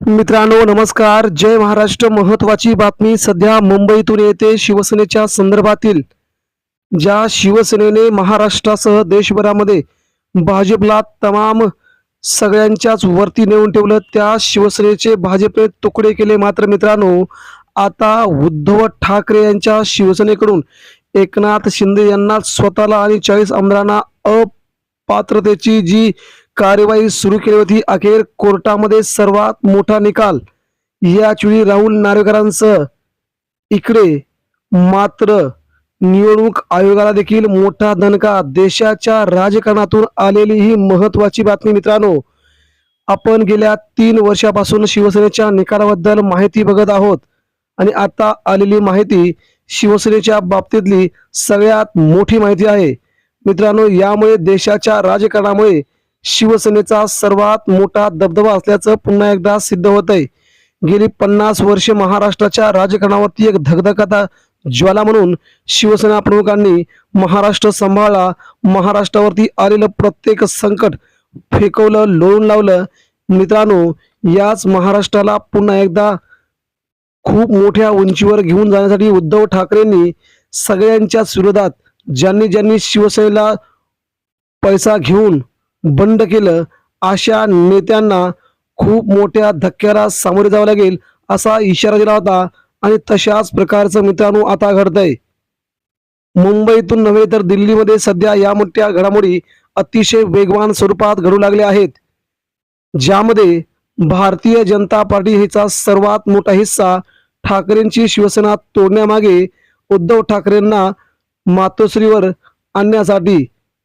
मित्रांनो नमस्कार. जय महाराष्ट्र. महत्वाची बातमी सध्या मुंबईतून येते शिवसेनेच्या संदर्भातील. ज्या शिवसेनेने महाराष्ट्रासह देशभरामध्ये भाजपला तमाम सगळ्यांच्याच वरती नेऊन ठेवलं त्या शिवसेनेचे भाजपने तुकडे केले मात्र मित्रांनो आता उद्धव ठाकरे यांच्या शिवसेनेकडून एकनाथ शिंदे यांना स्वतःला आणि चाळीस आमदारांना अपात्रतेची जी कार्यवाही सुरू केली होती अखेर कोर्टामध्ये सर्वात मोठा निकाल. याच वेळी राहुल नार्वेकरांसह इकडे मात्र निवडणूक आयोगाला देखील मोठा दणका. देशाच्या राजकारणातून आलेली ही महत्वाची बातमी मित्रांनो आपण गेल्या तीन वर्षापासून शिवसेनेच्या निकालाबद्दल माहिती बघत आहोत. आणि आता आलेली माहिती शिवसेनेच्या बाबतीतली सगळ्यात मोठी माहिती आहे. मित्रांनो यामुळे देशाच्या राजकारणामुळे शिवसेनेचा सर्वात मोठा दबदबा असल्याचं पुन्हा एकदा सिद्ध होत आहे गेली पन्नास वर्षे महाराष्ट्राच्या राजकारणावरती एक धगधगाता ज्वाला म्हणून शिवसेना प्रमुखांनी महाराष्ट्र सांभाळला. महाराष्ट्रावरती आलेलं प्रत्येक संकट फेकवलं लोळून लावलं. मित्रांनो याच महाराष्ट्राला पुन्हा एकदा खूप मोठ्या उंचीवर घेऊन जाण्यासाठी उद्धव ठाकरेंनी सगळ्यांच्याच विरोधात ज्यांनी ज्यांनी शिवसेनेला पैसा घेऊन बंड केलं. अशा नेत्यांना खूप मोठ्या धक्क्याला सामोरे जावं लागेल असा इशारा दिला होता. आणि तशाच प्रकारचं मित्रांनो आता घडतंय. मुंबईतून नव्हे तर दिल्लीमध्ये सध्या या मोठ्या घडामोडी अतिशय वेगवान स्वरूपात घडू लागल्या आहेत. ज्यामध्ये भारतीय जनता पार्टी हिचा सर्वात मोठा हिस्सा ठाकरेंची शिवसेना तोडण्यामागे उद्धव ठाकरेंना मातोश्रीवर आणण्यासाठी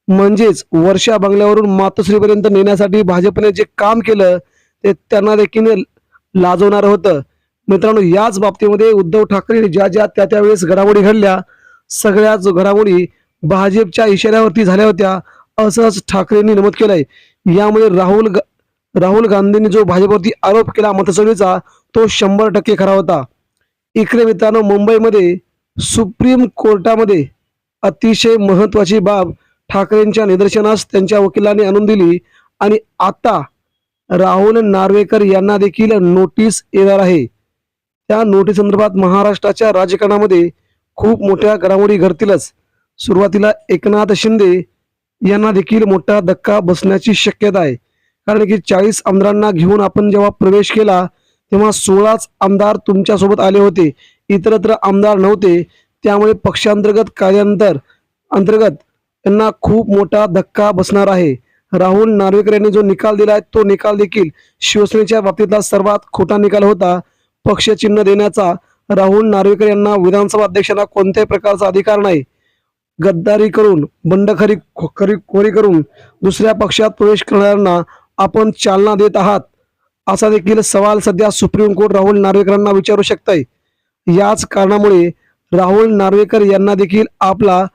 म्हणजेच वर्षा बंगल्यावरून मातोश्रीपर्यंत नेण्यासाठी भाजपने जे काम केलं ते त्यांना देखील लाजवणार होतं. मित्रांनो याच बाबतीमध्ये उद्धव ठाकरे ज्या ज्या त्या त्यावेळेस घडामोडी घडल्या सगळ्याच घडामोडी भाजपच्या इशाऱ्यावरती झाल्या होत्या असंच ठाकरेंनी नमूद केलंय. यामुळे राहुल गा- राहुल गांधींनी जो भाजपवरती आरोप केला मतचोरीचा तो शंभर टक्के खरा होता. इकडे मित्रांनो मुंबईमध्ये सुप्रीम कोर्टामध्ये अतिशय महत्वाची बाब ठाकरेंच्या निदर्शनास त्यांच्या वकिलांनी आणून दिली आणि आता राहुल नार्वेकर यांना देखील नोटीस येणार आहे. त्या नोटीस संदर्भात महाराष्ट्राच्या राजकारणामध्ये खूप मोठ्या घडामोडी घडतीलच. सुरुवातीला एकनाथ शिंदे यांना देखील मोठा धक्का बसण्याची शक्यता आहे. कारण की चाळीस आमदारांना घेऊन आपण जेव्हा प्रवेश केला तेव्हा सोळाच आमदार तुमच्यासोबत आले होते. इतरत्र आमदार नव्हते. त्यामुळे पक्षांतर्गत कार्यानंतर अंतर्गत यांना खूप मोठा धक्का बसणार आहे. राहुल नार्वेकर यांनी जो निकाल दिलाय तो निकाल देखील शिवसेनेच्या बाबतीतला सर्वात खोटा निकाल होता. पक्षचिन्ह देण्याचा राहुल नार्वेकर यांना विधानसभा अध्यक्षांना कोणत्याही प्रकारचा अधिकार नाही. गद्दारी करून बंडखरी खरी खोरी करून दुसऱ्या पक्षात प्रवेश करणाऱ्यांना आपण चालना देत आहात. असा देखील सवाल सध्या सुप्रीम कोर्ट राहुल नार्वेकरांना विचारू शकतंय. याच कारणामुळे राहुल नार्वेकर यांना देखील आपला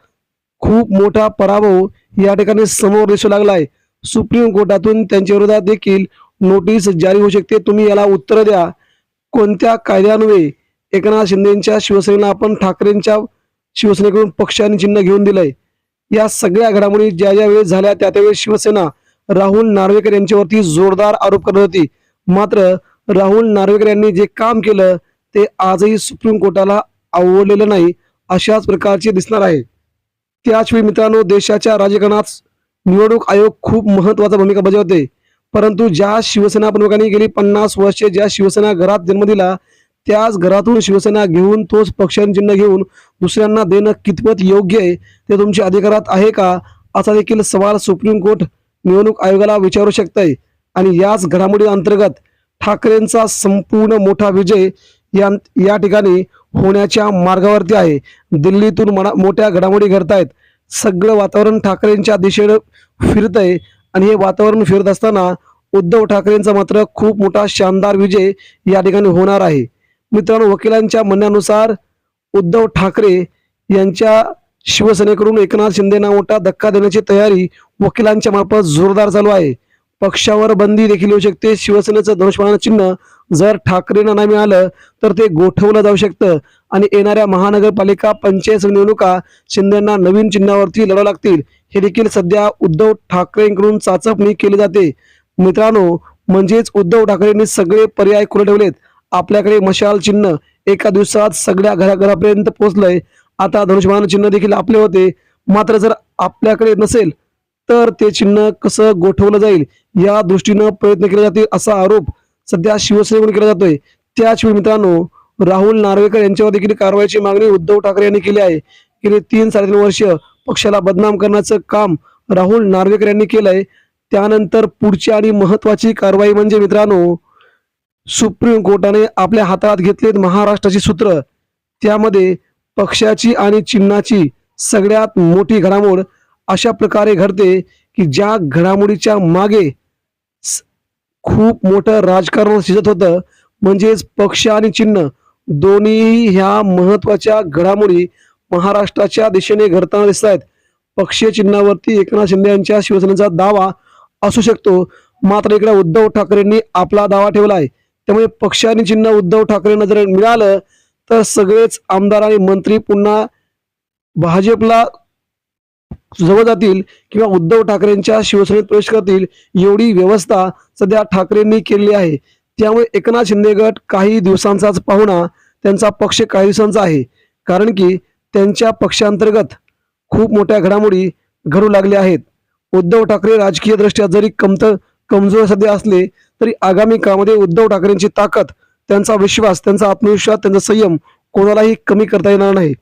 खूप मोठा पराभव या ठिकाणी समोर दिसू लागलाय. सुप्रीम कोर्टातून त्यांच्या विरोधात देखील नोटीस जारी होऊ शकते. तुम्ही याला उत्तर द्या. कोणत्या कायद्यान्वये एकनाथ शिंदेच्या शिवसेनेला आपण ठाकरेंच्या शिवसेनेकडून पक्षाने चिन्ह घेऊन दिलंय? या सगळ्या घडामोडी ज्या ज्या वेळेस झाल्या त्या त्यावेळेस शिवसेना राहुल नार्वेकर यांच्यावरती जोरदार आरोप करत होती. मात्र राहुल नार्वेकर यांनी जे काम केलं ते आजही सुप्रीम कोर्टाला आवडलेलं नाही. अशाच प्रकारचे दिसणार आहे. त्याचवेळी मित्रांनो देशाच्या राजकारणात निवडणूक आयोग खूप महत्त्वाचा भूमिका बजावते. परंतु ज्या शिवसेना प्रमुखांनी गेली पन्नास वर्षे ज्या शिवसेना घरात जन्म दिला त्याच घरातून शिवसेना घेऊन तोच पक्षांचिन्ह घेऊन दुसऱ्यांना देणं कितपत योग्य आहे ते तुमच्या अधिकारात आहे का? असा देखील सवाल सुप्रीम कोर्ट निवडणूक आयोगाला विचारू शकतंय. आणि याच घडामोडी अंतर्गत ठाकरेंचा संपूर्ण मोठा विजय या या ठिकाणी होण्याच्या मार्गावरती आहे. दिल्लीतून मना मोठ्या घडामोडी घडतायत. सगळं वातावरण ठाकरेंच्या दिशेनं फिरतंय आणि हे वातावरण फिरत असताना उद्धव ठाकरेंचा मात्र खूप मोठा शानदार विजय या ठिकाणी होणार आहे. मित्रांनो वकिलांच्या म्हणण्यानुसार उद्धव ठाकरे यांच्या शिवसेनेकडून एकनाथ शिंदेना मोठा धक्का देण्याची तयारी वकिलांच्या मार्फत जोरदार चालू आहे. पक्षावर बंदी देखील येऊ शकते. शिवसेनेचं धनुष्यबाण चिन्ह जर ठाकरेंना नाही मिळालं तर ते गोठवलं जाऊ शकतं. आणि येणाऱ्या महानगरपालिका पंचायत निवडणुका शिंदेना नवीन चिन्हावरती लढावं लागतील. हे देखील सध्या उद्धव ठाकरेंकडून चाचपणी केली जाते. मित्रांनो म्हणजेच उद्धव ठाकरेंनी सगळे पर्याय खुले ठेवलेत. आपल्याकडे मशाल चिन्ह एका दिवसात सगळ्या घराघरापर्यंत पोहोचलंय. आता धनुष्यबाण चिन्ह देखील आपले होते. मात्र जर आपल्याकडे नसेल तर ते चिन्ह कसं गोठवलं जाईल या दृष्टीनं प्रयत्न केले जातील असा आरोप सध्या शिवसेनेकडून केला जातोय. त्याचवेळी मित्रांनो राहुल नार्वेकर यांच्यावर देखील कारवाईची मागणी उद्धव ठाकरे यांनी केली आहे. गेले तीन साडेतीन वर्ष पक्षाला बदनाम करण्याचं काम राहुल नार्वेकर यांनी केलंय. त्यानंतर पुढची आणि महत्वाची कारवाई म्हणजे मित्रांनो सुप्रीम कोर्टाने आपल्या हातात घेतलेत महाराष्ट्राची सूत्र. त्यामध्ये पक्षाची आणि चिन्हाची सगळ्यात मोठी घडामोड अशा प्रकारे घडते की ज्या घडामोडीच्या मागे स- खूप मोठं राजकारण शिजत होतं म्हणजेच पक्ष आणि चिन्ह दोन्ही ह्या महत्त्वाच्या घडामोडी महाराष्ट्राच्या दिशेने घडताना दिसत आहेत. पक्षीय चिन्हावरती एकनाथ शिंदे यांच्या शिवसेनेचा दावा असू शकतो मात्र इकडे उद्धव ठाकरेंनी आपला दावा ठेवला आहे. त्यामुळे पक्ष आणि चिन्ह उद्धव ठाकरेंना जर मिळालं तर सगळेच आमदार आणि मंत्री पुन्हा भाजपला जवळ जातील किंवा उद्धव ठाकरेंच्या शिवसेनेत प्रवेश करतील एवढी व्यवस्था सध्या ठाकरेंनी केलेली आहे. त्यामुळे एकनाथ शिंदे गट काही दिवसांचाच पाहुणा त्यांचा पक्ष काही दिवसांचा आहे. कारण की त्यांच्या पक्षांतर्गत खूप मोठ्या घडामोडी घडू लागल्या आहेत. उद्धव ठाकरे राजकीय दृष्ट्या जरी कमत कमजोर सध्या असले तरी आगामी काळामध्ये उद्धव ठाकरेंची ताकद त्यांचा विश्वास त्यांचा आत्मविश्वास त्यांचा संयम कोणालाही कमी करता येणार नाही.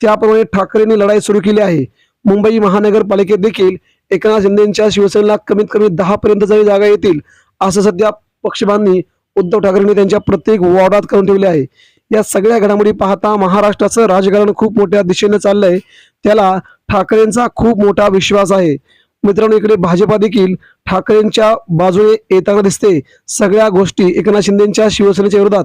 त्याप्रमाणे ठाकरेंनी लढाई सुरू केली आहे. मुंबई महानगरपालिकेत देखील एकनाथ शिंदेच्या शिवसेनेला कमीत कमी दहा पर्यंत जरी जागा येतील असं सध्या पक्षबांनी उद्धव ठाकरेंनी त्यांच्या प्रत्येक वॉर्डात करून ठेवले आहे. या सगळ्या घडामोडी पाहता महाराष्ट्राचं राजकारण खूप मोठ्या दिशेने चाललंय. त्याला ठाकरेंचा खूप मोठा विश्वास आहे. मित्रांनो इकडे भाजपा देखील ठाकरेंच्या बाजूने येताना दिसते. सगळ्या गोष्टी एकनाथ शिंदेच्या शिवसेनेच्या विरोधात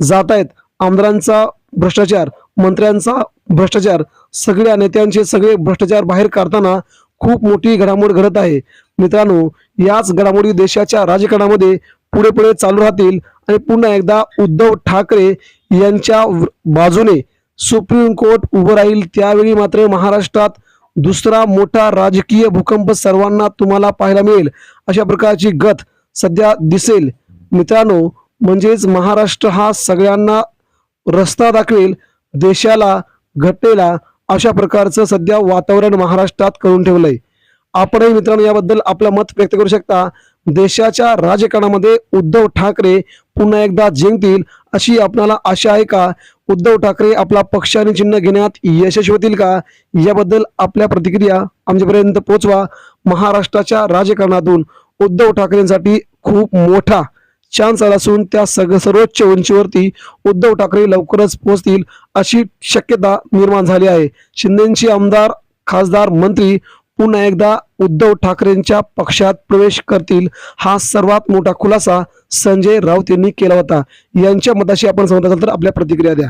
जात आहेत. आमदारांचा भ्रष्टाचार मंत्र्यांचा भ्रष्टाचार सगळ्या नेत्यांचे सगळे भ्रष्टाचार बाहेर काढताना खूप मोठी घडामोड घडत आहे. मित्रांनो याच घडामोडी देशाच्या राजकारणामध्ये पुढे पुढे चालू राहतील आणि पुन्हा एकदा उद्धव ठाकरे यांच्या बाजूने सुप्रीम कोर्ट उभं राहील. त्यावेळी मात्र महाराष्ट्रात दुसरा मोठा राजकीय भूकंप सर्वांना तुम्हाला पाहायला मिळेल. अशा प्रकारची गत सध्या दिसेल. मित्रांनो म्हणजेच महाराष्ट्र हा सगळ्यांना रस्ता दाखवेल. देशाला घटनेला अशा प्रकारचं सध्या वातावरण महाराष्ट्रात करून ठेवलंय. आपणही मित्रांनो याबद्दल आपलं मत व्यक्त करू शकता. देशाच्या राजकारणामध्ये उद्धव ठाकरे पुन्हा एकदा जिंकतील अशी आपणाला आशा आहे का? उद्धव ठाकरे आपला पक्ष आणि चिन्ह घेण्यात यशस्वी होतील का? याबद्दल आपल्या प्रतिक्रिया आमच्यापर्यंत पोहोचवा. महाराष्ट्राच्या राजकारणातून उद्धव ठाकरेंसाठी खूप मोठा चान्स आला असून त्या सग सर्वोच्च उंचीवरती उद्धव ठाकरे लवकरच पोहोचतील अशी शक्यता निर्माण झाली आहे. शिंदेची आमदार खासदार मंत्री पुन्हा एकदा उद्धव ठाकरेंच्या पक्षात प्रवेश करतील. हा सर्वात मोठा खुलासा संजय राऊत यांनी केला होता. यांच्या मताशी आपण समजत असाल तर आपल्या प्रतिक्रिया द्या.